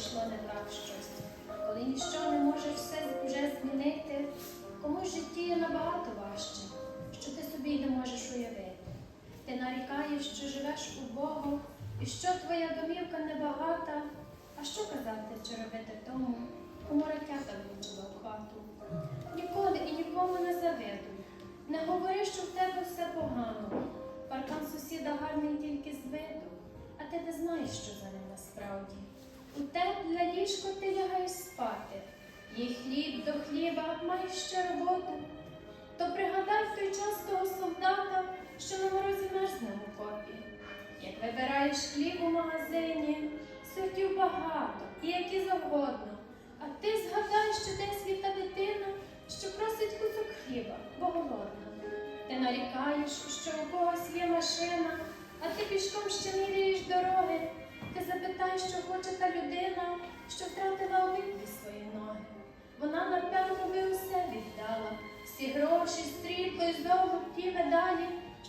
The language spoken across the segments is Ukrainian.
пішло не так щось, коли ніщо не можеш все вже змінити, комусь житті є набагато важче, що ти собі не можеш уявити. Ти нарікаєш, що живеш убого, і що твоя домівка небагата. А що казати чи робити тому, кому ракета влучила в хату? Ніколи і нікому не завидуй. Не говори, що в тебе все погано. Паркан сусіда гарний тільки з виду, а ти не знаєш, що за ним насправді. У тепле ліжко ти лягаєш спати, є хліб до хліба, маєш ще роботу. То пригадай той час того солдата, що на морозі мерзне в окопі. Як вибираєш хліб у магазині, сортів багато і які завгодно. А ти згадай, що десь є та дитина, що просить кусок хліба, бо голодна. Ти нарікаєш, що у когось є машина,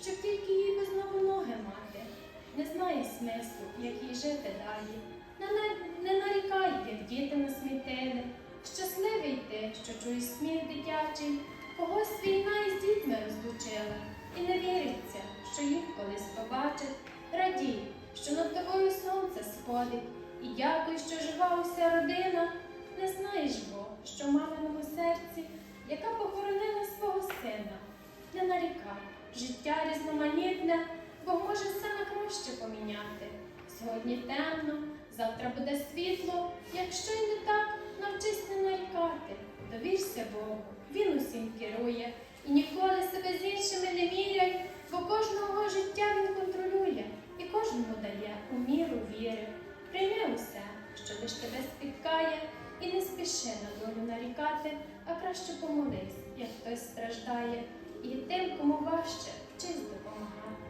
щоб тільки їй би знову ноги мати. Не знає смислу, як їй жити далі. Не, не нарікайте, діти насмітили. Щасливий ти, що чуєш сміх дитячий, когось війна із дітьми розлучила, і не віриться, що їх колись побачить. Радій, що над тобою сонце сходить, і дякуй, що жива уся родина. Не знаєш бо, що маминому серці, яка похоронила свого сина. Не нарікай, життя різноманітне, бо може все на краще поміняти. Сьогодні темно, завтра буде світло. Якщо й не так, навчись не нарікати. Довірся Богу, Він усім керує. І ніколи себе з іншими не міряй, бо кожного життя він контролює і кожному дає у міру віри. Прийми усе, що лиш тебе спіткає, і не спіши на долю нарікати, а краще помолись, як хтось страждає, і тим, кому важче, вчись допомагати.